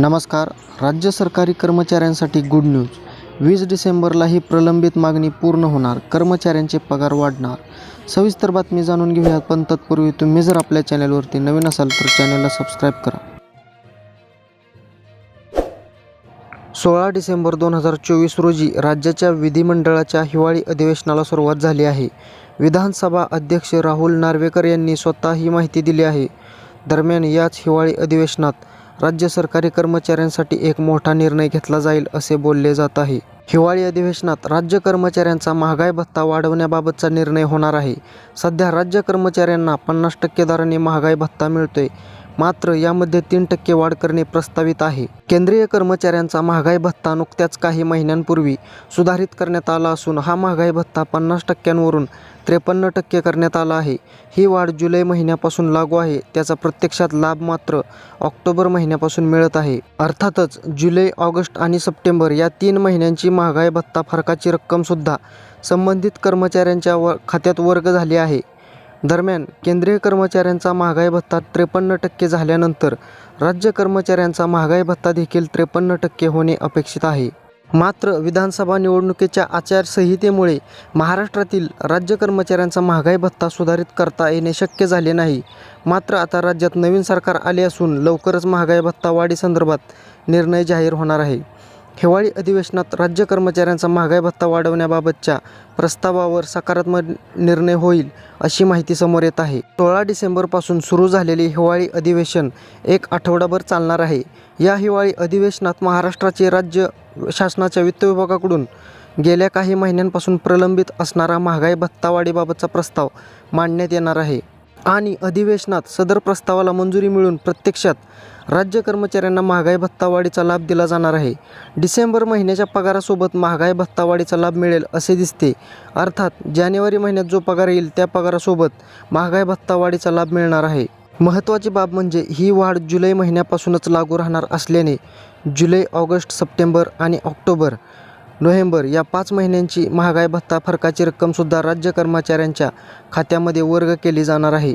नमस्कार. राज्य सरकारी कर्मचाऱ्यांसाठी गुड न्यूज वीस डिसेंबरला ही प्रलंबित मागणी पूर्ण होणार. कर्मचाऱ्यांचे पगार वाढणार. सविस्तर बातमी जाणून घेऊयात पण तत्पूर्वी तुम्ही जर आपल्या चॅनलवरती नवीन असाल तर चॅनलला सबस्क्राईब करा. सोळा डिसेंबर दोन हजार चोवीस रोजी राज्याच्या विधिमंडळाच्या हिवाळी अधिवेशनाला सुरुवात झाली आहे. विधानसभा अध्यक्ष राहुल नार्वेकर यांनी स्वतः ही माहिती दिली आहे. दरम्यान याच हिवाळी अधिवेशनात राज्य सरकारी कर्मचाऱ्यांसाठी एक मोठा निर्णय घेतला जाईल असे बोलले जात आहे. हिवाळी अधिवेशनात राज्य कर्मचाऱ्यांचा महागाई भत्ता वाढवण्याबाबतचा निर्णय होणार आहे. सध्या राज्य कर्मचाऱ्यांना पन्नास टक्के दराने महागाई भत्ता मिळतोय. मात्र यामध्ये तीन टक्के वाढ करणे प्रस्तावित आहे. केंद्रीय कर्मचाऱ्यांचा महागाई भत्ता नुकत्याच काही महिन्यांपूर्वी सुधारित करण्यात आला असून हा महागाई भत्ता पन्नास टक्क्यांवरून त्रेपन्न टक्के करण्यात आला आहे. ही वाढ जुलै महिन्यापासून लागू आहे. त्याचा प्रत्यक्षात लाभ मात्र ऑक्टोबर महिन्यापासून मिळत आहे. अर्थातच जुलै ऑगस्ट आणि सप्टेंबर या तीन महिन्यांची महागाई भत्ता फरकाची रक्कमसुद्धा संबंधित कर्मचाऱ्यांच्या व खात्यात वर्ग झाली आहे. दरम्यान केंद्रीय कर्मचाऱ्यांचा महागाई भत्ता त्रेपन्न टक्के झाल्यानंतर राज्य कर्मचाऱ्यांचा महागाई भत्ता देखील त्रेपन्न टक्के होणे अपेक्षित आहे. मात्र विधानसभा निवडणुकीच्या आचारसंहितेमुळे महाराष्ट्रातील राज्य कर्मचाऱ्यांचा महागाई भत्ता सुधारित करता येणे शक्य झाले नाही. मात्र आता राज्यात नवीन सरकार आले असून लवकरच महागाई भत्ता वाढीसंदर्भात निर्णय जाहीर होणार आहे. हिवाळी अधिवेशनात राज्य कर्मचाऱ्यांचा महागाई भत्ता वाढवण्याबाबतच्या प्रस्तावावर सकारात्मक निर्णय होईल अशी माहिती समोर येत आहे. सोळा डिसेंबरपासून सुरू झालेले हिवाळी अधिवेशन एक आठवडाभर चालणार आहे. या हिवाळी अधिवेशनात महाराष्ट्राचे राज्य शासनाच्या वित्त विभागाकडून गेल्या काही महिन्यांपासून प्रलंबित असणारा महागाई भत्तावाढीबाबतचा प्रस्ताव मांडण्यात येणार आहे. आणि अधिवेशनात सदर प्रस्तावाला मंजुरी मिळून प्रत्यक्षात राज्य कर्मचाऱ्यांना महागाई भत्तावाढीचा लाभ दिला जाणार आहे. डिसेंबर महिन्याच्या पगारासोबत महागाई भत्तावाढीचा लाभ मिळेल असे दिसते. अर्थात जानेवारी महिन्यात जो पगार येईल त्या पगारासोबत महागाई भत्तावाढीचा लाभ मिळणार आहे. महत्त्वाची बाब म्हणजे ही वाढ जुलै महिन्यापासूनच लागू राहणार असल्याने जुलै ऑगस्ट सप्टेंबर आणि ऑक्टोबर नोव्हेंबर या पाच महिन्यांची महागाई भत्ता फरकाची रक्कमसुद्धा राज्य कर्मचाऱ्यांच्या खात्यामध्ये वर्ग केली जाणार आहे.